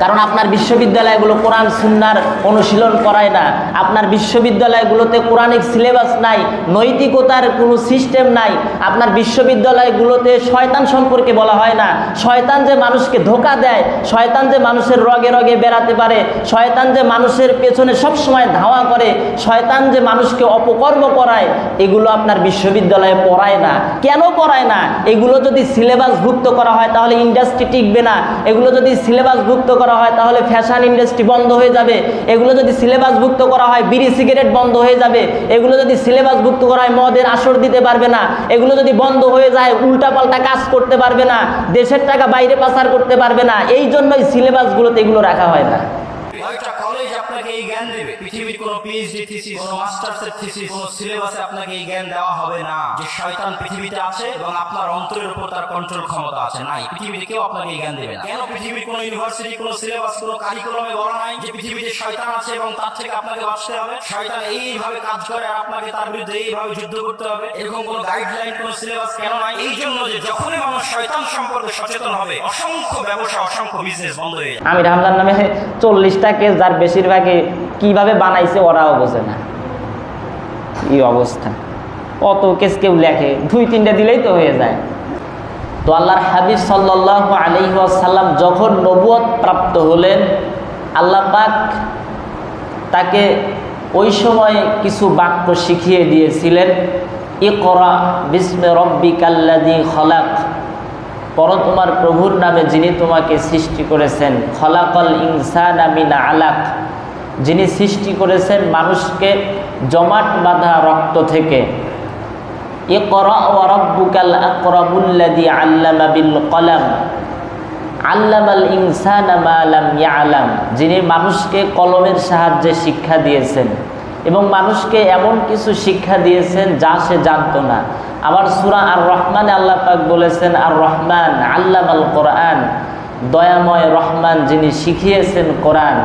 কারণ আপনার বিশ্ববিদ্যালয়গুলো কোরআন, সুন্নার অনুশীলন করায় না। আপনার বিশ্ববিদ্যালয়গুলোতে কোরআনিক সিলেবাস নাই, নৈতিকতার কোনো সিস্টেম নাই। আপনার বিশ্ববিদ্যালয়গুলোতে শয়তান সম্পর্কে বলা হয় না। শয়তান যে মানুষকে ধোকা দেয়, শয়তান যে মানুষের রগে রগে বেড়াতে পারে, শয়তান যে মানুষের পেছনে সব সময় ধাওয়া করে, শয়তান যে মানুষকে অপকর্ম করায়, এগুলো আপনার বিশ্ববিদ্যালয়ে পড়ায় না। কেন পড়ায় না? এগুলো যদি সিলেবাস সিলেবাসভুক্ত করা হয়, তাহলে ইন্ডাস্ট্রি টিকবে না। এগুলো যদি সিলেবাসভুক্ত করা হয়, তাহলে ফ্যাশন ইন্ডাস্ট্রি বন্ধ হয়ে যাবে। এগুলো যদি সিলেবাসভুক্ত করা হয়, বিড়ি সিগারেট বন্ধ হয়ে যাবে। এগুলো যদি সিলেবাসভুক্ত করা হয়, মদের আসর দিতে পারবে না। এগুলো যদি বন্ধ হয়ে যায়, উল্টাপাল্টা কাজ করতে পারবে না। দেশের টাকা বাইরে পাচার করতে পারবে না। এই জন্যই সিলেবাসগুলোতে এগুলো রাখা হয় না কয়েকটা কলেজ আপনাকে এই জ্ঞান দেবে পৃথিবীর কোনো পিএইচডি থিসিস কোনো মাস্টার্স এর থিসিস কোনো সিলেবাসে আপনাকে এই জ্ঞান দেওয়া হবে না। যে শয়তান পৃথিবীতে আছে এবং আপনার অন্তরের উপর তার কন্ট্রোল ক্ষমতা আছে। নাই, পৃথিবীতে কেউ আপনাকে এই জ্ঞান দেবে না। কেন পৃথিবীর কোনো ইউনিভার্সিটি কোনো সিলেবাস কোনো কারিকুলামে বলা নাই যে পৃথিবীতে শয়তান আছে এবং তার থেকে আপনাকে বাঁচতে হবে? শয়তান এইভাবে কাজ করে আর আপনাকে তার বিরুদ্ধে এইভাবে যুদ্ধ করতে হবে? এরকম কোনো গাইডলাইন কোনো সিলেবাস কেন নাই? এই জন্য যে যখনই মানুষ শয়তান সম্পর্কে সচেতন হবে, অসংখ্য ব্যবসা, অসংখ্য বিজনেস বন্ধ হয়ে যাবে। আমি রামজান নামে চল্লিশটা কেস যার বেশিরভাগই কীভাবে বানাইছে ওরাও বোঝে না। এই অবস্থা? অত কেস কেউ লেখে, দুই তিনটা দিলেই তো হয়ে যায়। তো আল্লাহর হাবিব সাল্লাহ আলহিহাসাল্লাম যখন নবুয়ত প্রাপ্ত হলেন, আল্লাহ পাক তাকে ওই সময় কিছু বাক্য শিখিয়ে দিয়েছিলেন এ করা বিস্মে রব্বি কাল্লাদি খলাক। পর তোমার প্রভুর নামে যিনি তোমাকে সৃষ্টি করেছেন, খলাকল ইনসান আমিনা আলাক। যিনি সৃষ্টি করেছেন মানুষকে জমাট বাঁধা রক্ত থেকে। যিনি মানুষকে কলমের সাহায্যে শিক্ষা দিয়েছেন এবং মানুষকে এমন কিছু শিক্ষা দিয়েছেন যা সে জানতো না। আবার সুরা আর রহমানে আল্লাহ পাক বলেছেন আর রহমান আল্লাহ আল কোরআন, দয়াময় রহমান যিনি শিখিয়েছেন কোরআন।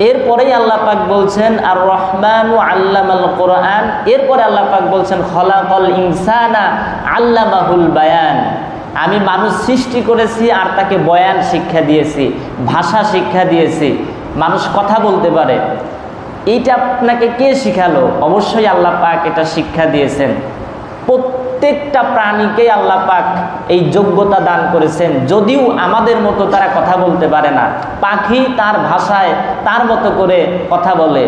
এরপরেই আল্লাহ পাক বলছেন আর রহমান ও আল্লামাল কোরআন। এরপরে আল্লাহ পাক বলছেন, খলাকল ইনসানা আল্লামাহুল বায়ান। আমি মানুষ সৃষ্টি করেছি আর তাকে বয়ান শিক্ষা দিয়েছি, ভাষা শিক্ষা দিয়েছি, মানুষ কথা বলতে পারে। এইটা আপনাকে কে শিখালো? অবশ্যই আল্লাহ পাক এটা শিক্ষা দিয়েছেন। প্রত্যেকটা প্রাণীকে আল্লাহ পাক এই যোগ্যতা দান করেছেন। যদিও আমাদের মতো তারা কথা বলতে পারে না। পাখি তার ভাষায় তার মতো করে কথা বলে।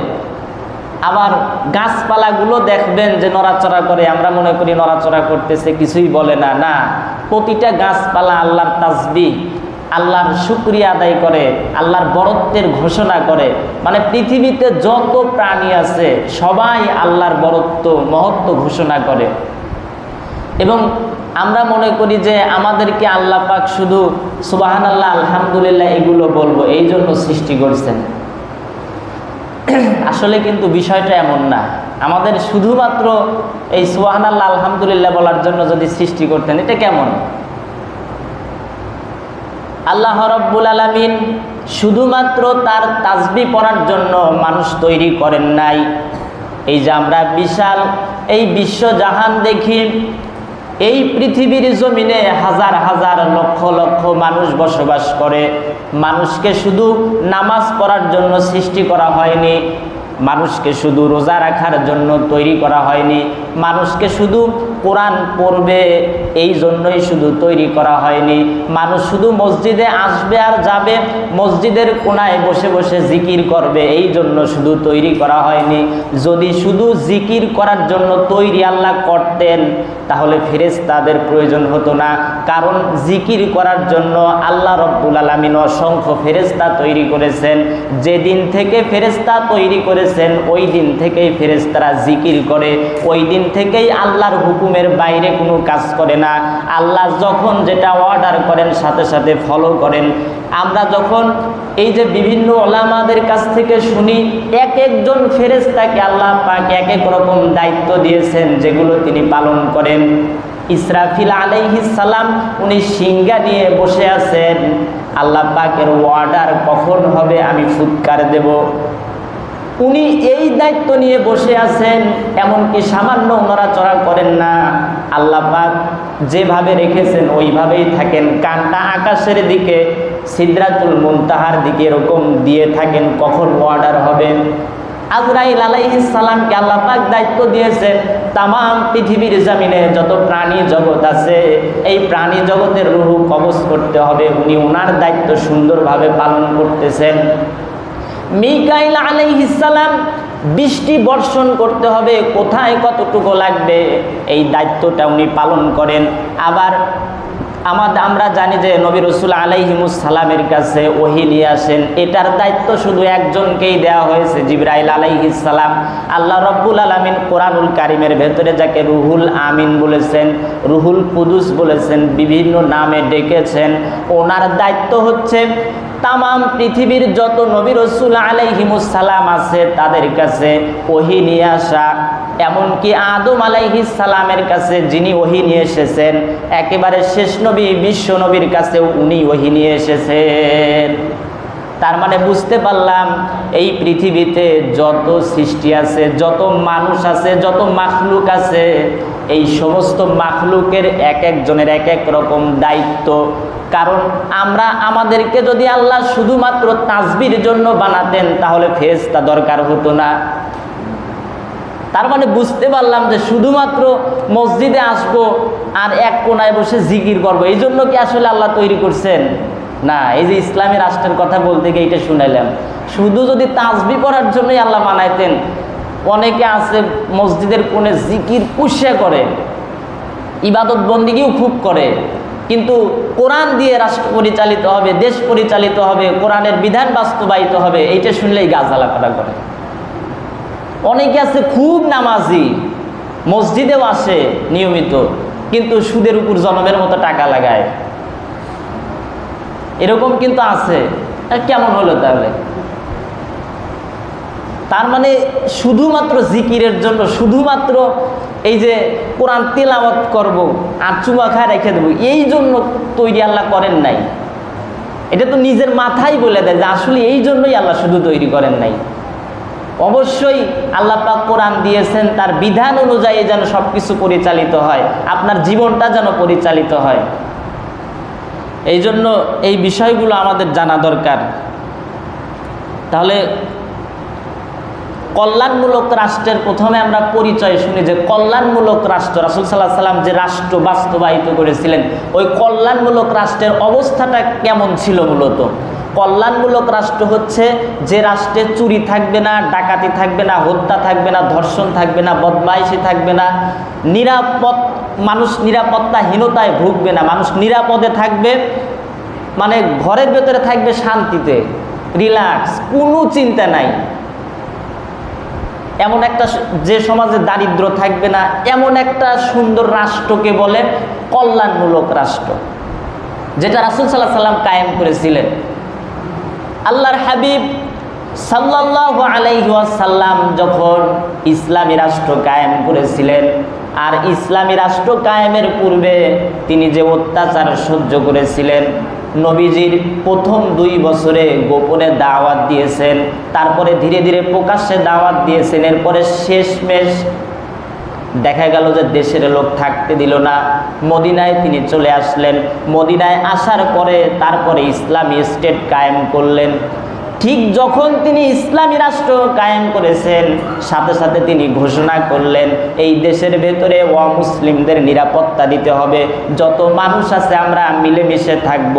আবার গাছপালাগুলো দেখবেন যে নড়াচড়া করে। আমরা মনে করি নড়াচড়া করতেছে, কিছুই বলে না। না, প্রতিটা গাছপালা আল্লাহর তাসবি, আল্লাহর শুক্রিয়া আদায় করে, আল্লাহর বরত্বের ঘোষণা করে। মানে পৃথিবীতে যত প্রাণী আছে, সবাই আল্লাহর বরত্ব, মহত্ব ঘোষণা করে। এবং আমরা মনে করি যে আমাদেরকে আল্লাহ পাক শুধু সুবাহান আল্লাহ আলহামদুলিল্লাহ এগুলো বলব, এই জন্য সৃষ্টি করছেন। আসলে কিন্তু বিষয়টা এমন না। আমাদের শুধুমাত্র এই সুবাহান আল্লাহ আলহামদুলিল্লাহ বলার জন্য যদি সৃষ্টি করতেন, এটা কেমন? আল্লাহ রব্বুল আলমিন শুধুমাত্র তার তাজবি পড়ার জন্য মানুষ তৈরি করেন নাই। এই যে আমরা বিশাল, এই বিশ্বজাহান দেখি এই পৃথিবীর জমিনে হাজার হাজার লক্ষ লক্ষ মানুষ বসবাস করে। মানুষকে শুধু নামাজ পড়ার জন্য সৃষ্টি করা হয়নি। মানুষকে শুধু রোজা রাখার জন্য তৈরি করা হয়নি। মানুষকে শুধু কোরআন পড়বে এই জন্যই শুধু তৈরি করা হয়নি। মানুষ শুধু মসজিদে আসবে আর যাবে, মসজিদের কোনায় বসে বসে জিকির করবে, এই জন্য শুধু তৈরি করা হয়নি। যদি শুধু জিকির করার জন্য তৈরি আল্লাহ করতেন তাহলে ফেরেশতাদের প্রয়োজন হতো না। কারণ জিকির করার জন্য আল্লাহ রব্বুল আলমিন অসংখ্য ফেরেশতা তৈরি করেছেন। যেদিন থেকে ফেরেশতা তৈরি করেছেন, ওই দিন থেকেই ফেরেশতারা জিকির করে। ওই দিন থেকেই আল্লাহর হুকুমের বাইরে কোনো কাজ করে না। আল্লাহ যখন যেটা অর্ডার করেন, সাথে সাথে ফলো করেন। আমরা যখন এই যে বিভিন্ন ওলামাদের কাছ থেকে শুনি, এক একজন ফেরেশতাকে আল্লাহ পাক এক এক রকম দায়িত্ব দিয়েছেন, যেগুলো তিনি পালন করেন। ইসরাফিল আলাইহিস সালাম, উনি সিঙ্গা নিয়ে বসে আছেন। আল্লাহ পাকের অর্ডার কখন হবে আমি ফুৎকার দেব। উনি এই দায়িত্ব নিয়ে বসে আছেন, এমনকি সামান্য নড়াচড়া করেন না। আল্লাহ পাক যেভাবে রেখেছেন, ওইভাবেই থাকেন। কানটা আকাশের দিকে, সিদ্রাতুল মুনতাহার দিকে এরকম দিয়ে থাকেন, কখন অর্ডার হবে? আজরাইল সালামকে আল্লাহ পাক দায়িত্ব দিয়েছেন তাম পৃথিবীর জামিনে যত প্রাণী জগৎ আছে, এই প্রাণী জগতের রুহু কবজ করতে হবে। উনি ওনার দায়িত্ব সুন্দরভাবে পালন করতেছেন। মিকাইল আলাইহিসালাম বৃষ্টি বর্ষণ করতে হবে, কোথায় কতটুকু লাগবে? এই দায়িত্বটা উনি পালন করেন। আবার আমাদের আমরা জানি যে নবী রসুল সালামের কাছে ওহি নিয়ে আসেন। এটার দায়িত্ব শুধু একজনকেই দেওয়া হয়েছে, জিব্রাইল সালাম। আল্লাহ রব্বুল আলমিন কোরআনুল কারিমের ভেতরে যাকে রুহুল আমিন বলেছেন, রুহুল কুদুস বলেছেন, বিভিন্ন নামে ডেকেছেন। ওনার দায়িত্ব হচ্ছে তামাম পৃথিবীর যত নবী রসুল আলাইহিমুসালাম আছে তাদের কাছে ওহি নিয়ে আসা। এমনকি আদম আলাইহিস সালামের কাছে যিনি ওহি নিয়ে এসেছেন, একেবারে শেষ নবী, বিশ্ব নবীর কাছেও উনি ওহি নিয়ে এসেছেন। তার মানে বুঝতে পারলাম, এই পৃথিবীতে যত সৃষ্টি আছে, যত মানুষ আছে, যত মাখলুক আছে, এই সমস্ত মাখলুকের এক একজনের এক এক রকম দায়িত্ব। কারণ আমরা আমাদেরকে যদি আল্লাহ শুধুমাত্র তাজবির জন্য বানাতেন, তাহলে ফেরেশতা দরকার হতো না। তার মানে বুঝতে পারলাম যে শুধুমাত্র মসজিদে আসব আর এক কোনায় বসে জিকির করব। এই জন্য কি আসলে আল্লাহ তৈরি করছেন? না, এই যে ইসলামী রাষ্ট্রের কথা বলতে গিয়ে এটা শুনাইলাম। শুধু যদি তাজবি পড়ার জন্যই আল্লাহ বানাইতেন অনেকে আছে মসজিদের কোণে জিকির কুশিয়া করে, ইবাদত বন্দিগিও খুব করে, কিন্তু কোরআন দিয়ে রাষ্ট্র পরিচালিত হবে, দেশ পরিচালিত হবে, কোরআনের বিধান বাস্তবায়িত হবে, এইটা শুনলেই গাছ আলাপাটা করে। অনেকে আছে খুব নামাজি, মসজিদেও আসে নিয়মিত, কিন্তু সুদের উপর জনমের মতো টাকা লাগায়। এরকম কিন্তু আছে। কেমন হলো তাহলে? তার মানে শুধুমাত্র জিকিরের জন্য, শুধুমাত্র এই যে কোরআন তেলাওয়াত করব আর চুমা খায় রেখে দেবো, এই জন্য তৈরি আল্লাহ করেন নাই। এটা তো নিজের মাথায় বলে দেয় যে আসলে এই জন্যই আল্লাহ শুধু তৈরি করেন নাই। অবশ্যই আল্লাহ পাক কোরআন দিয়েছেন, তার বিধান অনুযায়ী যেন সব কিছু পরিচালিত হয়, আপনার জীবনটা যেন পরিচালিত হয়। এই জন্য এই বিষয়গুলো আমাদের জানা দরকার। তাহলে কল্যাণমূলক রাষ্ট্রের প্রথমে আমরা পরিচয় শুনি যে কল্যাণমূলক রাষ্ট্র, রাসুল সাল্লাহ সাল্লাম যে রাষ্ট্র বাস্তবায়িত করেছিলেন, ওই কল্যাণমূলক রাষ্ট্রের অবস্থাটা কেমন ছিল মূলত? কল্যাণমূলক রাষ্ট্র হচ্ছে যে রাষ্ট্রে চুরি থাকবে না, ডাকাতি থাকবে না, হত্যা থাকবে না, ধর্ষণ থাকবে না, বদমাইশি থাকবে না, নিরাপদ, মানুষ নিরাপত্তাহীনতায় ভুগবে না, মানুষ নিরাপদে থাকবে মানে ঘরের ভেতরে থাকবে শান্তিতে, রিল্যাক্স, কোনো চিন্তা নাই। এমন একটা যে সমাজে দারিদ্র থাকবে না, এমন একটা সুন্দর রাষ্ট্রকে বলে কল্যাণমূলক রাষ্ট্র, যেটা রাসুল সাল্লাহ সাল্লাম কায়েম করেছিলেন। আল্লাহর হাবিব সাল্লাহ আলাইসাল্লাম যখন ইসলামী রাষ্ট্র কায়েম করেছিলেন, আর ইসলামী রাষ্ট্র কায়েমের পূর্বে তিনি যে অত্যাচার সহ্য করেছিলেন, নবীজির প্রথম দুই বছরে গোপনে দাওয়াত দিয়েছেন, তারপরে ধীরে ধীরে প্রকাশ্যে দাওয়াত দিয়েছেন, এরপরে শেষমেশ দেখা গেল যে দেশের লোক থাকতে দিল না। মদিনায় তিনি চলে আসলেন। মদিনায় আসার পরে তারপরে ইসলামী স্টেট কায়েম করলেন। ঠিক যখন তিনি ইসলামী রাষ্ট্র কায়েম করেছেন, সাথে সাথে তিনি ঘোষণা করলেন, এই দেশের ভেতরে অমুসলিমদের নিরাপত্তা দিতে হবে, যত মানুষ আছে আমরা মিলেমিশে থাকব।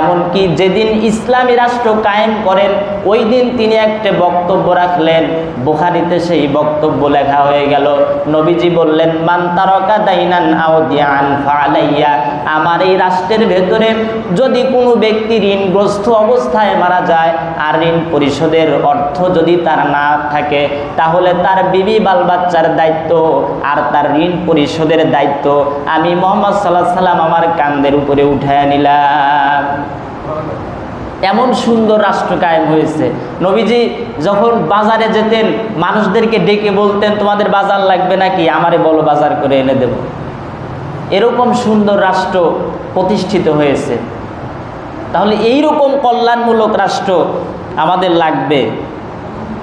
এমনকি যেদিন ইসলামী রাষ্ট্র কায়েম করেন, ওই দিন তিনি একটা বক্তব্য রাখলেন। বুখারিতে সেই বক্তব্য লেখা হয়ে গেল, নবীজি বললেন, মান তারকা দাইনান আউদিয়ান ফালাইয়া আমার এই রাষ্ট্রের ভেতরে যদি কোনো ব্যক্তি ঋণগ্রস্ত অবস্থায় মারা যায়, আর ঋণ পরিশোধের অর্থ যদি তার না থাকে, তাহলে তার বিবি বাল বাচ্চার দায়িত্ব আর তার ঋণ পরিশোধের দায়িত্ব আমি মোহাম্মদ সাল্লাহ সাল্লাম আমার কান্দের উপরে উঠায় নিলাম। এমন সুন্দর রাষ্ট্র কায়েম হয়েছে। নবীজি যখন বাজারে যেতেন, মানুষদেরকে ডেকে বলতেন, তোমাদের বাজার লাগবে নাকি? আমারে বলো বাজার করে এনে দেব। এরকম সুন্দর রাষ্ট্র প্রতিষ্ঠিত হয়েছে। তাহলে এই রকম কল্যাণমূলক রাষ্ট্র আমাদের লাগবে।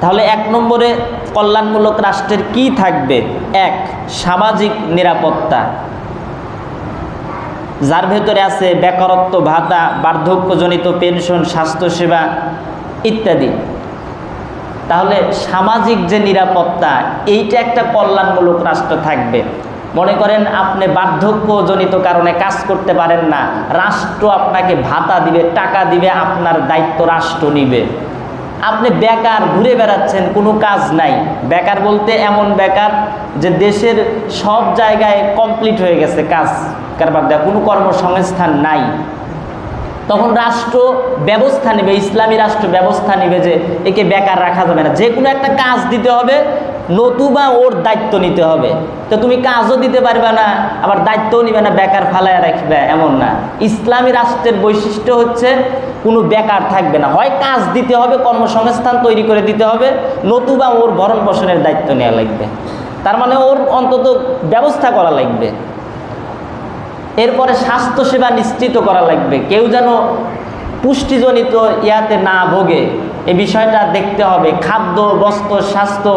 তাহলে এক নম্বরে কল্যাণমূলক রাষ্ট্রের কি থাকবে? এক, সামাজিক নিরাপত্তা। যার ভেতরে আছে বেকারত্ব, ভাতা, বার্ধক্যজনিত পেনশন, স্বাস্থ্যসেবা ইত্যাদি। তাহলে সামাজিক যে নিরাপত্তা, এইটা একটা কল্যাণমূলক রাষ্ট্র থাকবে। মনে করেন আপনি বার্ধক্যজনিত কারণে কাজ করতে পারেন না। রাষ্ট্র আপনাকে ভাতা দিবে, টাকা দিবে, আপনার দায়িত্ব রাষ্ট্র নিবে। আপনি বেকার, ঘুরে বেড়াচ্ছেন, কোনো কাজ নাই। বেকার বলতে এমন বেকার যে দেশের সব জায়গায় কমপ্লিট হয়ে গেছে কাজ, কারবার দেওয়া, কোনো কর্মসংস্থান নাই। তখন রাষ্ট্র ব্যবস্থা নেবে, ইসলামী রাষ্ট্র ব্যবস্থা নেবে যে একে বেকার রাখা যাবে না। যে কোনো একটা কাজ দিতে হবে, নতুবা ওর দায়িত্ব নিতে হবে। তো তুমি কাজও দিতে পারবে না, আবার দায়িত্বও নিবে না, বেকার ফালায় রাখবে, এমন না। ইসলামী রাষ্ট্রের বৈশিষ্ট্য হচ্ছে কোনো বেকার থাকবে না। হয় কাজ দিতে হবে, কর্মসংস্থান তৈরি করে দিতে হবে, নতুবা ওর ভরণ পোষণের দায়িত্ব নেওয়া লাগবে। তার মানে ওর অন্তত ব্যবস্থা করা লাগবে। এরপরে স্বাস্থ্যসেবা নিশ্চিত করা লাগবে। কেউ যেন পুষ্টিজনিত ইয়াতে না ভোগে, এ বিষয়টা দেখতে হবে। খাদ্য, বস্ত্র, স্বাস্থ্য,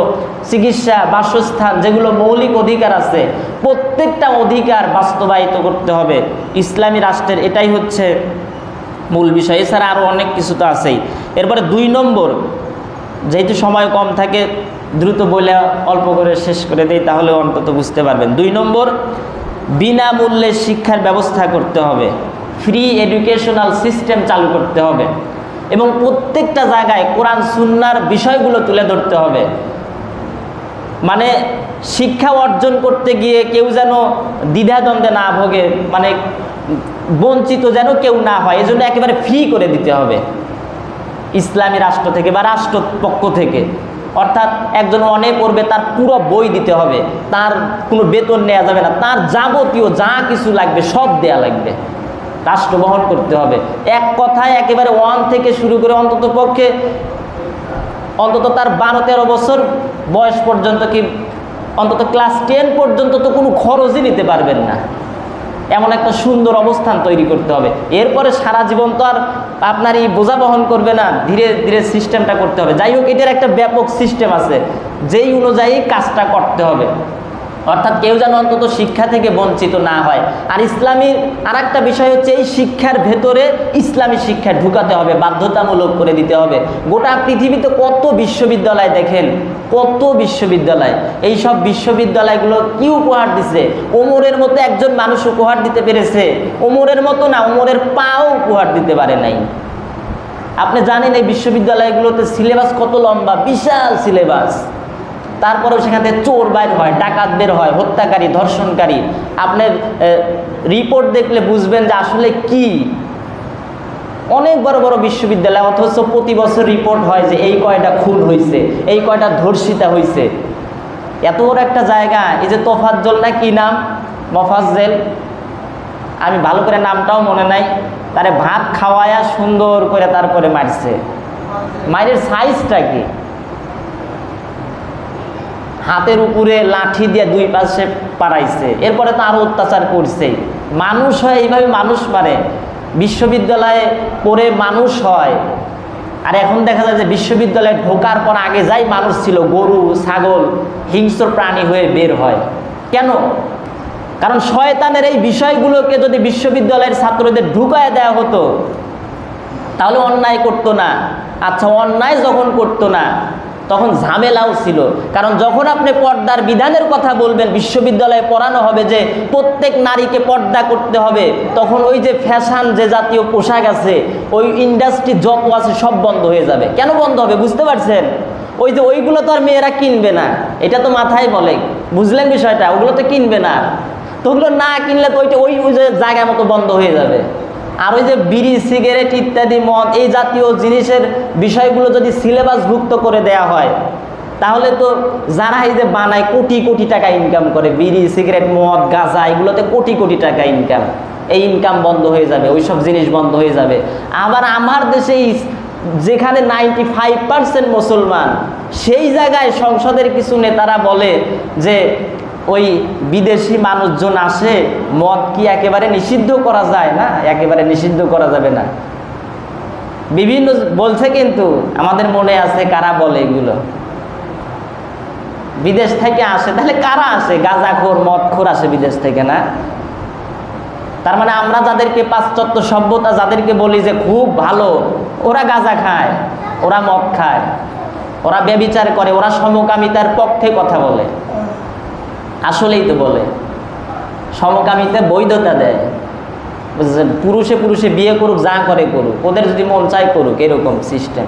চিকিৎসা, বাসস্থান যেগুলো মৌলিক অধিকার আছে, প্রত্যেকটা অধিকার বাস্তবায়িত করতে হবে। ইসলামী রাষ্ট্রের এটাই হচ্ছে মূল বিষয়। এছাড়া আরও অনেক কিছু তো আছেই। এরপরে দুই নম্বর, যেহেতু সময় কম থাকে, দ্রুত বলে অল্প করে শেষ করে দেই, তাহলে অন্তত বুঝতে পারবেন। দুই নম্বর বিনামূল্যে শিক্ষার ব্যবস্থা করতে হবে। ফ্রি এডুকেশনাল সিস্টেম চালু করতে হবে। এবং প্রত্যেকটা জায়গায় কোরআন, সুন্নার বিষয়গুলো তুলে ধরতে হবে। মানে শিক্ষা অর্জন করতে গিয়ে কেউ যেন দ্বিধাদ্বন্দ্বে না ভোগে মানে বঞ্চিত যেন কেউ না হয়, এজন্য একেবারে ফ্রি করে দিতে হবে। ইসলামী রাষ্ট্র থেকে বা রাষ্ট্র পক্ষ থেকে। অর্থাৎ একজন অনেক পড়বে তার পুরো বই দিতে হবে, তার কোনো বেতন নেওয়া যাবে না, তার যাবতীয় যা কিছু লাগবে সব দেয়া লাগবে। রাষ্ট্র বহন করতে হবে। এক কথায় একেবারে ওয়ান থেকে শুরু করে অন্তত পক্ষে অন্তত তার বারো তেরো বছর বয়স পর্যন্ত কি অন্তত ক্লাস টেন পর্যন্ত তো কোনো খরচই নিতে পারবেন না। এমন একটা সুন্দর অবস্থান তৈরি করতে হবে। এরপরে সারা জীবন তো আর আপনার এই বোঝা বহন করবে না, ধীরে ধীরে সিস্টেমটা করতে হবে। যাই হোক, এটার একটা ব্যাপক সিস্টেম আছে। যেই অনুযায়ী কাজটা করতে হবে। অর্থাৎ কেউ যেন অন্তত শিক্ষা থেকে বঞ্চিত না হয়। আর ইসলামীর আর একটা বিষয় হচ্ছে, এই শিক্ষার ভেতরে ইসলামী শিক্ষা ঢুকাতে হবে, বাধ্যতামূলক করে দিতে হবে। গোটা পৃথিবীতে কত বিশ্ববিদ্যালয় দেখেন, কত বিশ্ববিদ্যালয়। এই সব বিশ্ববিদ্যালয়গুলো কি উপহার দিছে? ওমরের মতো একজন মানুষ উপহার দিতে পেরেছে। ওমরের মতো না, ওমরের পাও উপহার দিতে পারে নাই। আপনি জানেন এই বিশ্ববিদ্যালয়গুলোতে সিলেবাস কত লম্বা, বিশাল সিলেবাস। তারপরেও সেখান থেকে চোর বাইর হয় ডাকাত বের হয়, হত্যাকারী, ধর্ষণকারী। আপনার রিপোর্ট দেখলে বুঝবেন যে আসলে কি। অনেক বড় বড় বিশ্ববিদ্যালয়, অথচ প্রতি বছর রিপোর্ট হয় যে এই কয়টা খুন হয়েছে এই কয়টা ধর্ষিতা হয়েছে এত বড় একটা জায়গা, এই যে তোফাজ্জল না কি নাম? মফাজ্জেল। আমি ভালো করে নামটাও মনে নাই। তারে ভাত খাওয়ায়া সুন্দর করে তারপরে মারছে। মায়ের সাইজটা কি? হাতের উপরে লাঠি দিয়ে দুই পাশে পাড়াইছে। এরপরে তো আরও অত্যাচার করছে। মানুষ হয়, এইভাবে মানুষ মারে। বিশ্ববিদ্যালয়ে পড়ে মানুষ হয়। আর এখন দেখা যায় যে বিশ্ববিদ্যালয়ে ঢোকার পর আগে যাই মানুষ ছিল, গরু, ছাগল, হিংস্র প্রাণী হয়ে বের হয়। কেন? কারণ শয়তানের এই বিষয়গুলোকে যদি বিশ্ববিদ্যালয়ের ছাত্রদের ঢুকায় দেওয়া হতো, তাহলে অন্যায় করতো না। আচ্ছা অন্যায় যখন করতো না তখন ঝামেলাও ছিল। কারণ যখন আপনি পর্দার বিধানের কথা বলবেন, বিশ্ববিদ্যালয়ে পড়ানো হবে যে প্রত্যেক নারীকে পর্দা করতে হবে, তখন ওই যে ফ্যাশন যে জাতীয় পোশাক আছে, ওই ইন্ডাস্ট্রি যত আছে, সব বন্ধ হয়ে যাবে। কেন বন্ধ হবে, বুঝতে পারছেন? ওই যে ওইগুলো তো আর মেয়েরা কিনবে না। এটা তো মাথায় বলে। বুঝলেন বিষয়টা? ওগুলো তো কিনবে না। তো ওগুলো না কিনলে তো ওইটা ওই জায়গা মতো বন্ধ হয়ে যাবে। আর ওই যে বিড়ি, সিগারেট ইত্যাদি, মদ, এই জাতীয় জিনিসের বিষয়গুলো যদি সিলেবাসভুক্ত করে দেয়া হয়, তাহলে তো যারা এই যে বানায় কোটি কোটি টাকা ইনকাম করে, বিড়ি, সিগারেট, মদ, গাঁজা, এগুলোতে কোটি কোটি টাকা ইনকাম এই ইনকাম বন্ধ হয়ে যাবে ওই সব জিনিস বন্ধ হয়ে যাবে। আবার আমার দেশে যেখানে নাইনটি ফাইভ মুসলমান, সেই জায়গায় সংসদের কিছু নেতারা বলে যে ওই বিদেশি মানুষজন আসে, মদ কি একেবারে নিষিদ্ধ করা যায় না? একেবারে নিষিদ্ধ করা যাবে না। বিভিন্ন বলছে কিন্তু, আমাদের মনে আছে কারা বলে এগুলো। বিদেশ থেকে আসে, তাহলে কারা আসে? গাঁজাখোর, মদখোর আসে বিদেশ থেকে, না? তার মানে আমরা যাদেরকে পাশ্চাত্য সভ্যতা যাদেরকে বলি যে খুব ভালো, ওরা গাঁজা খায়, ওরা মদ খায়, ওরা ব্যবিচার করে, ওরা সমকামিতার পক্ষে কথা বলে। আসলেই তো বলে। সমকামিতে বৈধতা দেয়। বুঝছেন? পুরুষে পুরুষে বিয়ে করুক, যা করে করুক, ওদের যদি মন চাই করুক, এরকম সিস্টেম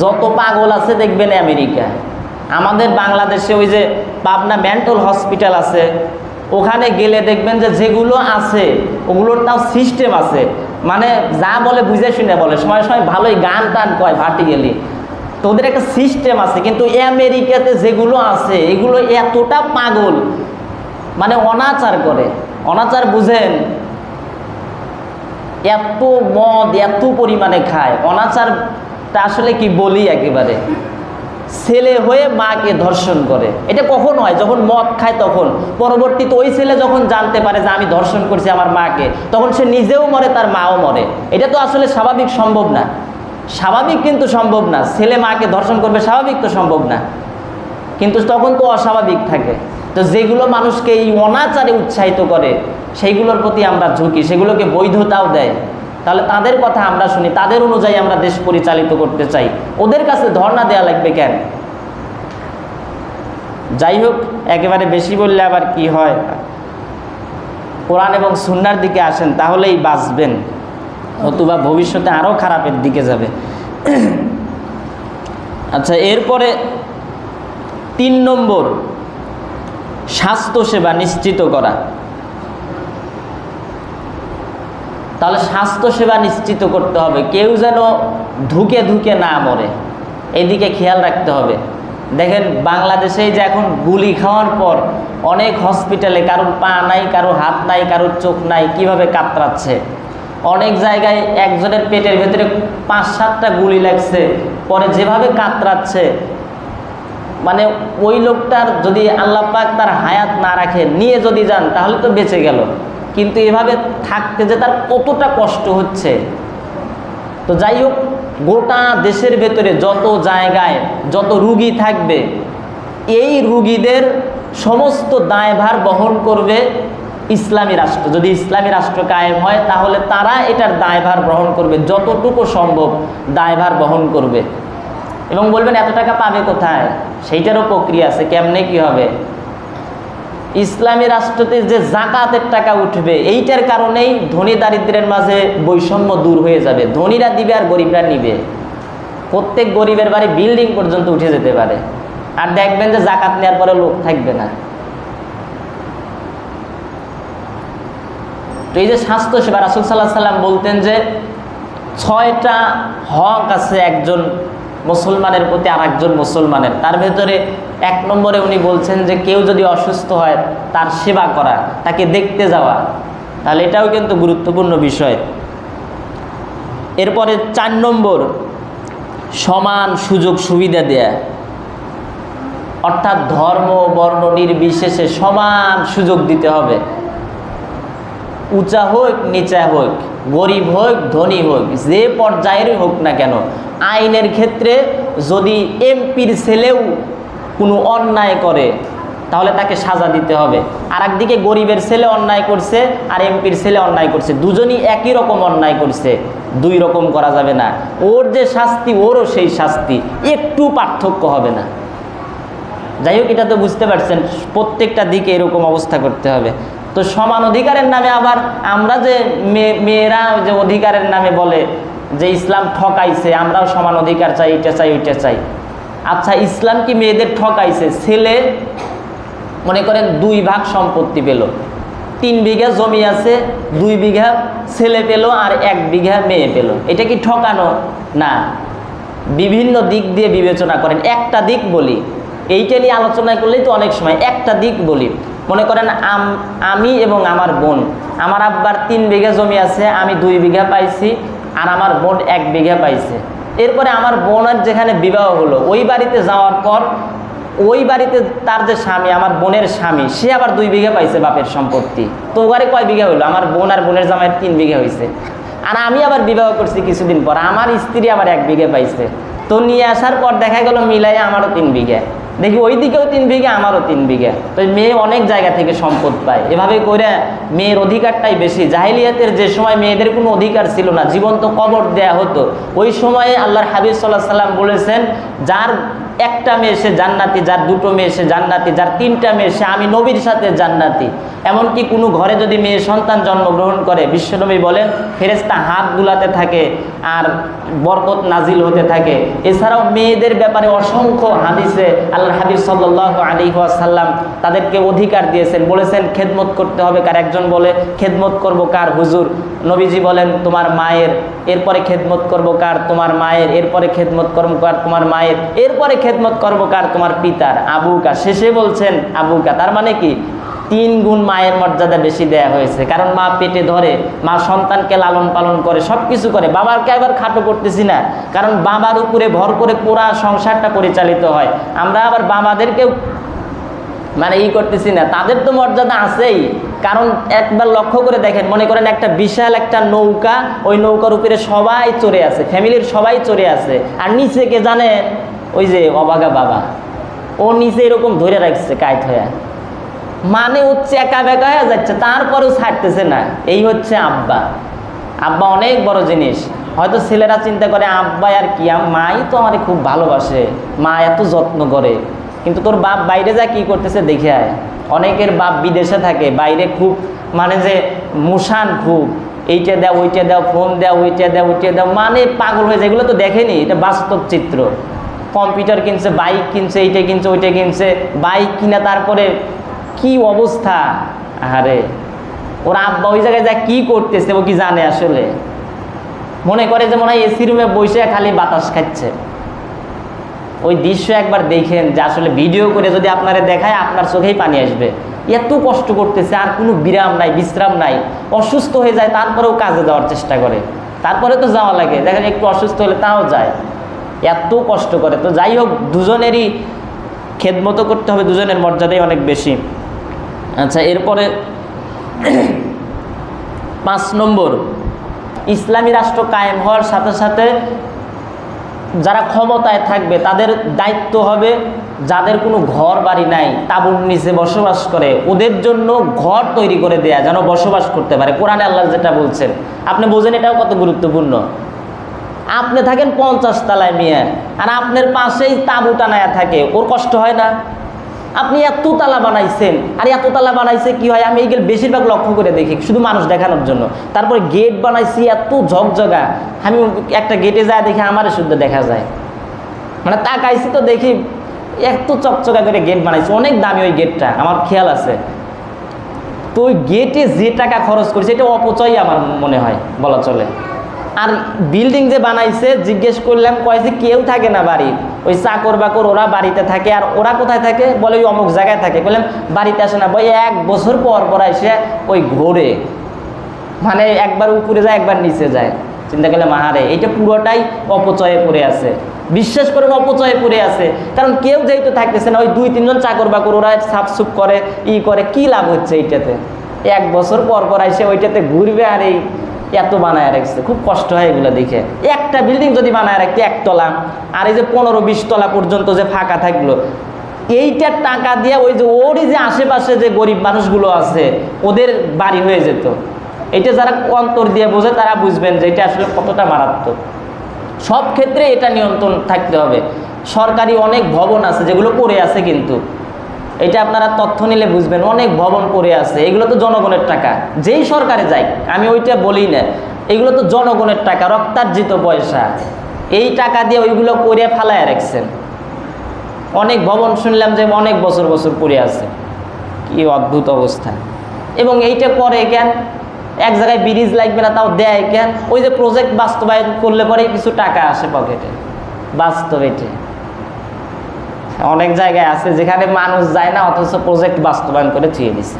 যত পাগল আছে দেখবেন আমেরিকা। আমাদের বাংলাদেশে ওই যে পাবনা মেন্টাল হসপিটাল আছে, ওখানে গেলে দেখবেন যে যেগুলো আছে, ওগুলোর তাও সিস্টেম আছে। মানে যা বলে বুঝে শুনে বলে। সময় সময় ভালোই গান টান কয় ভাটি গেলি তো ওদের একটা সিস্টেম আছে, কিন্তু আমেরিকাতে যেগুলো আছে, এগুলো এতটা পাগল মানে অনাচার করে। অনাচার বুঝেন? এত মদ, এত পরিমাণে খায়। অনাচারটা আসলে কি বলি একেবারে? ছেলে হয়ে মাকে ধর্ষণ করে। এটা কখন হয়? যখন মদ খায় তখন। পরবর্তীতে ওই ছেলে যখন জানতে পারে যে আমি ধর্ষণ করছি আমার মাকে, তখন সে নিজেও মরে, তার মাও মরে। এটা তো আসলে স্বাভাবিক সম্ভব না। স্বাভাবিক কিন্তু সম্ভব না। ছেলে মাকে ধর্ষণ করবে স্বাভাবিক তো সম্ভব না। কিন্তু তখন তো অস্বাভাবিক থাকে। তো যেগুলো মানুষকে এই অনাচারে উৎসাহিত করে, সেইগুলোর প্রতি আমরা ঝুঁকি, সেগুলোকে বৈধতাও দেয়। তাহলে তাদের কথা আমরা শুনি, তাদের অনুযায়ী আমরা দেশ পরিচালিত করতে চাই। ওদের কাছে ধর্ণা দেওয়া লাগবে কেন? যাই হোক, একেবারে বেশি বললে আবার কি হয়? কোরআন এবং সুন্নার দিকে আসেন, তাহলেই বাঁচবেন। নতুবা ভবিষ্যতে আরও খারাপের দিকে যাবে। আচ্ছা এরপরে তিন নম্বর, স্বাস্থ্যসেবা নিশ্চিত করা। তাহলে স্বাস্থ্যসেবা নিশ্চিত করতে হবে। কেউ যেন ধুকে ধুকে না মরে। এদিকে খেয়াল রাখতে হবে। দেখেন, বাংলাদেশে যে এখন গুলি খাওয়ার পর অনেক হসপিটালে কারোর পা নাই, কারোর হাত নাই, কারোর চোখ নাই, কীভাবে কাতরাচ্ছে? অনেক জায়গায় একজনের পেটের ভেতরে পাঁচ সাতটা গুলি লাগছে, পরে যেভাবে কাতরাচ্ছে মানে ওই লোকটার যদি আল্লাহ পাক তার হায়াত না রাখে, নিয়ে যদি যান, তাহলে তো বেঁচে গেল। কিন্তু এভাবে থাকতে যে তার কতটা কষ্ট হচ্ছে। তো যাই হোক, গোটা দেশের ভেতরে যত জায়গায় যত রুগী থাকবে, এই রুগীদের সমস্ত দায়ভার বহন করবে ইসলামী রাষ্ট্র, যদি ইসলামী রাষ্ট্র কায়েম হয়, তাহলে তারা এটার দায়ভার গ্রহণ করবে। যতটুকু সম্ভব দায়ভার বহন করবে। এবং বলবেন, এত টাকা পাবে কোথায়? সেইটারও প্রক্রিয়া আছে, কেমনে কি হবে? ইসলামী রাষ্ট্রতে যে জাকাতের টাকা উঠবে, এইটার কারণেই ধনী দারিদ্রের মাঝে বৈষম্য দূর হয়ে যাবে। ধনীরা দিবে আর গরিবরা নিবে। প্রত্যেক গরিবের বাড়ি বিল্ডিং পর্যন্ত উঠে যেতে পারে। আর দেখবেন যে জাকাত নেওয়ার পরে লোক থাকবে না। তো এই যে স্বাস্থ্য সেবা, রাসুল সাল্লাহ সাল্লাম বলতেন যে ছয়টা হক আছে একজন মুসলমানের প্রতি আর একজন মুসলমানের। তার ভেতরে এক নম্বরে উনি বলছেন যে কেউ যদি অসুস্থ হয়, তার সেবা করা, তাকে দেখতে যাওয়া। তাহলে এটাও কিন্তু গুরুত্বপূর্ণ বিষয়। এরপরে চার নম্বর, সমান সুযোগ সুবিধা দেয়া। অর্থাৎ ধর্ম, বর্ণ, নির্বিশেষে সমান সুযোগ দিতে হবে। উঁচা হোক, নিচা হোক, গরিব হোক, ধনী হোক, যে পর্যায়েরই হোক না কেন, আইনের ক্ষেত্রে যদি এমপির ছেলেও কোনো অন্যায় করে, তাহলে তাকে সাজা দিতে হবে। আর একদিকে গরিবের ছেলে অন্যায় করছে, আর এমপির ছেলে অন্যায় করছে। দুজনই একই রকম অন্যায় করছে, দুই রকম করা যাবে না। ওর যে শাস্তি, ওরও সেই শাস্তি, একটু পার্থক্য হবে না। যাই হোক, এটা তো বুঝতে পারছেন, প্রত্যেকটা দিকে এরকম অবস্থা করতে হবে। তো সমান অধিকারের নামে আবার আমরা যে মেয়ে- মেয়েরা যে অধিকারের নামে বলে যে ইসলাম ঠকাইছে, আমরাও সমান অধিকার চাই, এটা চাই, ওইটা চাই। আচ্ছা ইসলাম কি মেয়েদের ঠকাইছে? ছেলে, মনে করেন দুই ভাগ সম্পত্তি পেল। তিন বিঘা জমি আছে, দুই বিঘা ছেলে পেল আর এক বিঘা মেয়ে পেল। এটা কি ঠকানো? না। বিভিন্ন দিক দিয়ে বিবেচনা করেন। একটা দিক বলি, এইটা নিয়ে আলোচনা করলেই তো অনেক সময়। একটা দিক বলি মনে করেন আম- এবং আমার বোন। আমার আব্বার তিন বিঘা জমি আছে, আমি দুই বিঘা পাইছি, আর আমার বোন এক বিঘা পাইছে। এরপরে আমার বোনের যেখানে বিবাহ হলো, ওই বাড়িতে যাওয়ার পর, ওই বাড়িতে তার যে স্বামী, আমার বোনের স্বামী, সে আবার দুই বিঘা পাইছে বাপের সম্পত্তি। তো ওখানে কয় বিঘা হইল? আমার বোন আর বোনের জামাইয়ের তিন বিঘা হয়েছে আর আমি আবার বিবাহ করছি কিছুদিন পর, আমার স্ত্রী আবার এক বিঘা পাইছে। তো নিয়ে আসার পর দেখা গেল মিলাই আমারও তিন বিঘা। দেখি ওই দিকেও তিন বিঘে, আমারও তিন বিঘে। তো মেয়ে অনেক জায়গা থেকে সম্পদ পায়। এভাবে করে মেয়ের অধিকারটাই বেশি। জাহিলিয়াতের যে সময় মেয়েদের কোনো অধিকার ছিল না, জীবন্ত কবর দেয়া হতো, ওই সময়ে আল্লাহর হাবিব সাল্লাহ সাল্লাম বলেছেন, যার একটা মেয়ে সে জান্নাতি, যার দুটো মেয়ে সে জান্নাতি, যার তিনটা মেয়ে সে আমি নবীর সাথে জান্নাতি। এমনকি কোনো ঘরে যদি মেয়ে সন্তান জন্মগ্রহণ করে, বিশ্বনবী বলেন ফেরেস্তা হাত বুলাতে থাকে আর বরকত নাজিল হতে থাকে। এছাড়াও মেয়েদের ব্যাপারে অসংখ্য হাদিসে আল্লাহ হাবিব সাল্লাহ সাল্লাম তাদেরকে অধিকার দিয়েছেন। বলেছেন, খেদমত করতে হবে কার? একজন বলে, খেদমত করব কার? হুজুর, নবীজি বলেন, তোমার মায়ের, এরপরে খেদমত করব কার? তোমার মায়ের, এরপরে খেদমত করব কার? তোমার মায়ের, এরপরে খেদমত করব কার? তোমার পিতার, আবুকা। শেষে বলছেন, আবুকা। তার মানে কি? তিন গুণ মায়ের মর্যাদা বেশি দেয়া হয়েছে। কারণ মা পেটে ধরে, মা সন্তানকে লালন পালন করে সব কিছু করে। বাবাকে আবার খাটো করতেছি না। কারণ বাবার উপরে ভর করে পুরা সংসারটা পরিচালিত হয়। আমরা আবার বাবাদেরকেও মানে ই করতেছি না। তাদের তো মর্যাদা আছেই। কারণ একবার লক্ষ্য করে দেখেন, মনে করেন একটা বিশাল একটা নৌকা, ওই নৌকার উপরে সবাই চড়ে আছে, ফ্যামিলির সবাই চড়ে আছে। আর নিচে কে জানেন? ওই যে অবাগা বাবা। ও নিচে এরকম ধরে রাখছে কায়ত হয়ে। মানে হচ্ছে একা বেকা হয়ে যাচ্ছে, তারপরেও ছাড়তেছে না। এই হচ্ছে আব্বা। আব্বা অনেক বড় জিনিস। হয়তো ছেলেরা চিন্তা করে, আব্বা আর কি মাই তো আমার খুব ভালোবাসে। মা এত যত্ন করে। কিন্তু তোর বাপ বাইরে যা কি করতেছে দেখে আয়। অনেকের বাপ বিদেশে থাকে, বাইরে খুব মানে যে মুসান খুব। এইটা দাও, ওইটা দাও, ফোন দাও, ওইটা দাও ওইটা দাও। মানে পাগল হয়ে যায়। এগুলো তো দেখেনি, এটা বাস্তব চিত্র। কম্পিউটার কিনছে, বাইক কিনছে, এইটা কিনছে, ওইটা কিনছে, বাইক কিনা তারপরে কি অবস্থা? আরে, ওর আব্বা ওই জায়গায় যা কি করতেছে ও কি জানে আসলে? মনে করে যে মনে হয় এসি রুমে বসে খালি বাতাস খাচ্ছে। ওই দৃশ্য একবার দেখেন যে আসলে ভিডিও করে যদি আপনারা দেখায় আপনার চোখেই পানি আসবে। এত কষ্ট করতেছে, আর কোনো বিরাম নাই, বিশ্রাম নাই। অসুস্থ হয়ে যায়, তারপরেও কাজে যাওয়ার চেষ্টা করে। তারপরে তো যাওয়া লাগে। দেখেন একটু অসুস্থ হলে তাও যায়। এত কষ্ট করে। তো যাই হোক, দুজনেরই খেদমতো করতে হবে, দুজনের মর্যাদাই অনেক বেশি। আচ্ছা এরপরে পাঁচ নম্বর। ইসলামী রাষ্ট্র কায়েম হওয়ার সাথে সাথে যারা ক্ষমতায় থাকবে, তাদের দায়িত্ব হবে যাদের কোনো ঘর বাড়ি নাই, তাবুর নিচে বসবাস করে। ওদের জন্য ঘর তৈরি করে দেয়া, যেন বসবাস করতে পারে। কোরআনে আল্লাহ যেটা বলছেন। আপনি বোঝেন এটাও কত গুরুত্বপূর্ণ? আপনি থাকেন পঞ্চাশ তালায় মেয়ে, আর আপনার পাশেই তাবু টানায়া থাকে, ওর কষ্ট হয় না? আপনি এত তালা বানাইছেন, আর এত তালা বানাইছে কি হয়? আমি এইগুলো বেশিরভাগ লক্ষ্য করে দেখি, শুধু মানুষ দেখানোর জন্য। তারপরে গেট বানাইছি, এত ঝকঝকা। আমি একটা গেটে যায় দেখি আমারও শুদ্ধ দেখা যায়। মানে তাকাইছি তো দেখি, এত চকচকা করে গেট বানাইছে, অনেক দামি ওই গেটটা আমার খেয়াল আছে। তো ওই গেটে যে টাকা খরচ করেছে, এটা অপচয় আমার মনে হয়, বলা চলে। আর বিল্ডিং যে বানাইছে, জিজ্ঞেস করলাম কয়েছে কেউ থাকে না বাড়ি ওই চাকর বাকর, ওরা বাড়িতে থাকে, আর ওরা কোথায় থাকে? বলে ওই অমুক জায়গায় থাকে। বললাম, বাড়িতে আসে না। বই এক বছর পর পর এসে ওই ঘোরে। মানে একবার উপরে যায়, একবার নিচে যায়। চিন্তা করলে মাহারে এইটা পুরোটাই অপচয়ে পড়ে আছে। বিশ্বাস করেন, অপচয়ে পড়ে আছে। কারণ কেউ যেহেতু থাকতেছে না, ওই দুই, তিনজন চাকর বাকর, ওরা সাফসুপ করে, ই করে, কি লাভ হচ্ছে এইটাতে? এক বছর পর পর এসে ওইটাতে ঘুরবে আর এই এত বানায় রাখছে, খুব কষ্ট হয় এগুলো দেখে। একটা বিল্ডিং যদি বানায় রাখতে একতলা আর এই যে পনেরো বিশ তলা পর্যন্ত যে ফাঁকা থাকল এইটার টাকা দিয়ে ওই যে ওরই যে আশেপাশে যে গরিব মানুষগুলো আছে, ওদের বাড়ি হয়ে যেত। এটা যারা অন্তর দিয়ে বোঝে, তারা বুঝবেন যে এটা আসলে কতটা মারাত্মক। সব ক্ষেত্রে এটা নিয়ন্ত্রণ থাকতে হবে। সরকারি অনেক ভবন আছে যেগুলো পড়ে আছে কিন্তু। এটা আপনারা তথ্য নিলে বুঝবেন, অনেক ভবন পড়ে আছে, এগুলো তো জনগণের টাকা। যেই সরকারে যায় আমি ওইটা বলি না, এগুলো তো জনগণের টাকা, রক্তার্জিত পয়সা। এই টাকা দিয়ে ওইগুলো করে ফালায় রাখছেন। অনেক ভবন শুনলাম যে অনেক বছর বছর পড়ে আছে। কি অদ্ভুত অবস্থা। এবং এইটা করে কেন? এক জায়গায় ব্রিজ লাগবে না, তাও দেয় কেন? ওই যে প্রজেক্ট বাস্তবায়ন করলে পরে কিছু টাকা আসে পকেটে বাস্তব এটা অনেক জায়গায় আছে, যেখানে মানুষ যায় না, অথচ প্রজেক্ট বাস্তবায়ন করে থুয়ে দিছে।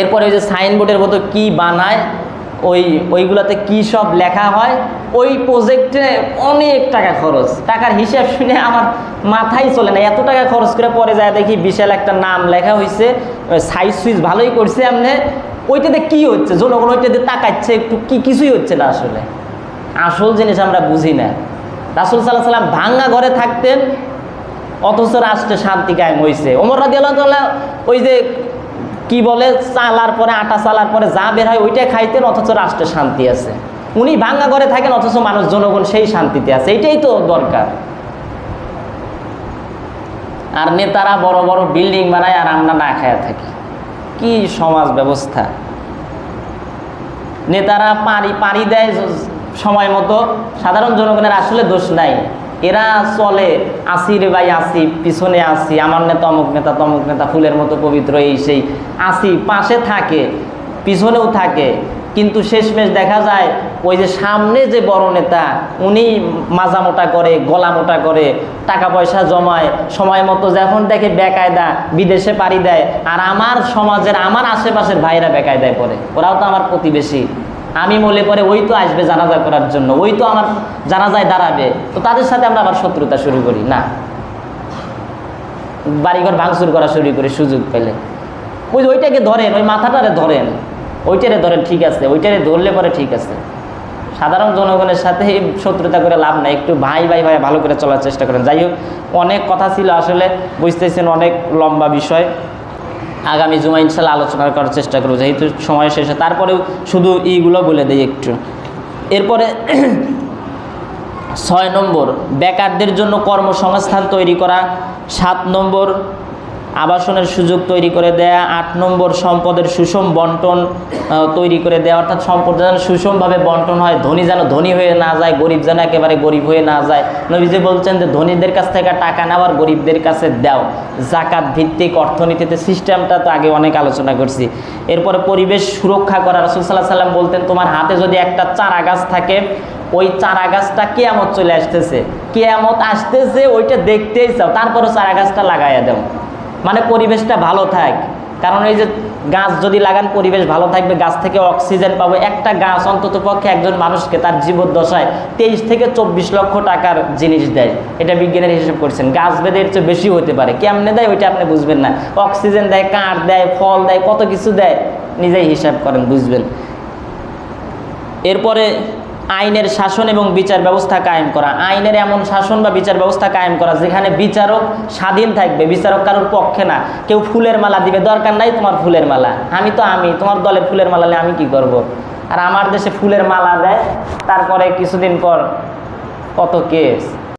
এরপরে ওই যে সাইনবোর্ডের মতো কি বানায়, ওই, ওইগুলোতে কি সব লেখা হয়, ওই প্রজেক্টে অনেক টাকা খরচ। টাকার হিসাব শুনে আমার মাথায় চলে না, এত টাকা খরচ করে পরে যায় দেখি বিশাল একটা নাম লেখা হয়েছে সাইজ সুইজ ভালোই করছে আপনি ওইটাতে কি হচ্ছে? জনগণ ওইটাতে তাকাচ্ছে, একটু কি কিছুই হচ্ছে না আসলে। আসল জিনিস আমরা বুঝি না। রাসুল সাল্লাহ সাল্লাম ভাঙ্গা ঘরে থাকতেন অথচ রাষ্ট্রে শান্তি কায়েম হয়েছে ওমর রাজি আল্লাহ ওই যে কি বলে, চালার পরে, আটা চালার পরে যা বের হয় ওইটা খাইতেন, অথচ রাষ্ট্রে শান্তি আছে। উনি ভাঙ্গা ঘরে থাকেন, অথচ মানুষ, জনগণ সেই শান্তিতে আছে। এটাই তো দরকার। আর নেতারা বড় বড় বিল্ডিং বানায় আর আমরা না খায়া থাকি। কি সমাজ ব্যবস্থা? নেতারা পানি পানি দেয় সময় মতো। সাধারণ জনগণের আসলে দোষ নাই। এরা চলে, আসি রে ভাই, আসি, পিছনে আসি, আমার নেতা, অমুক নেতা, তমুক নেতা, ফুলের মতো পবিত্র এই সেই, আসি, পাশে থাকে, পিছনেও থাকে। কিন্তু শেষমেশ দেখা যায়, ওই যে সামনে যে বড় নেতা, উনি মাজা মোটা করে, গলা মোটা করে, টাকা পয়সা জমায়, সময় মতো যখন দেখে বেকায়দা বিদেশে পাড়ি দেয়, আর আমার সমাজের, আমার আশেপাশের ভাইরা বেকায়দায় পড়ে। ওরাও তো আমার প্রতিবেশী। আমি মনে পরে ওই তো আসবে জানাজা করার জন্য, ওই তো আমার জানাজায় দাঁড়াবে। তো তাদের সাথে আমরা আবার শত্রুতা শুরু করি, না। বাড়িঘর ভাঙচুর করা শুরু করি, সুযোগ পেলে। ওই ওইটাকে ধরেন, ওই মাথাটারে ধরেন, ওইটারে ধরেন, ঠিক আছে। ওইটারে ধরলে পরে ঠিক আছে। সাধারণ জনগণের সাথে শত্রুতা করে লাভ নাই, একটু ভাই ভাই ভাই ভালো করে চলার চেষ্টা করেন। যাই হোক, অনেক কথা ছিল আসলে, বুঝতেছেন, অনেক লম্বা বিষয়। আগামী জুমা ইনশাল্লাহ আলোচনা করার চেষ্টা করব, যেহেতু সময় শেষে তারপরেও শুধু ইগুলো বলে দিই একটু। এরপরে ছয় নম্বর, বেকারদের জন্য কর্মসংস্থান তৈরি করা। সাত নম্বর আবাসনের সুযোগ তৈরি করে দেয়া, আট নম্বর সম্পদের সুষম বন্টন তৈরি করে দেওয়া অর্থাৎ সম্পদ যেন সুষমভাবে বন্টন হয়, ধনী যেন ধনী হয়ে না যায়, গরিব যেন একেবারে গরিব হয়ে না যায়। নবীজি বলছেন যে, ধনীদের কাছ থেকে টাকা নেওয়ার গরিবদের কাছে দাও। জাকাত ভিত্তিক অর্থনীতিতে সিস্টেমটা তো আগে অনেক আলোচনা করছি। এরপরে পরিবেশ সুরক্ষা করা, রসুল সাল্লাহ সাল্লাম বলতেন, তোমার হাতে যদি একটা চারা গাছ থাকে, ওই চারা গাছটা কেয়ামত চলে আসতেছে। কেয়ামত আসতেছে, ওইটা দেখতেই চাও। তারপরে চারা গাছটা লাগাইয়া দাও। মানে পরিবেশটা ভালো থাক। কারণ এই যে গাছ যদি লাগান, পরিবেশ ভালো থাকবে, গাছ থেকে অক্সিজেন পাবো। একটা গাছ অন্তত পক্ষে একজন মানুষকে তার জীবদ্দশায় তেইশ থেকে চব্বিশ লক্ষ টাকার জিনিস দেয়। এটা বিজ্ঞানের হিসেব করছেন। গাছ বেঁধে এর চেয়ে বেশি হতে পারে। কেমনে দেয় ওইটা আপনি বুঝবেন না। অক্সিজেন দেয়, কাঠ দেয়, ফল দেয়, কত কিছু দেয়, নিজেই হিসাব করেন, বুঝবেন। এরপরে আইনের শাসন এবং বিচার ব্যবস্থা কায়েম করা। আইনের এমন শাসন বা বিচার ব্যবস্থা কায়েম করা যেখানে বিচারক স্বাধীন থাকবে, বিচারক কারোর পক্ষে না। কেউ ফুলের মালা দিবে, দরকার নাই তোমার ফুলের মালা। আমি তো আমি, তোমার দলে ফুলের মালা আমি কি করব। আর আমার দেশে ফুলের মালা দেয়, তারপরে কিছুদিন পর কত কেস?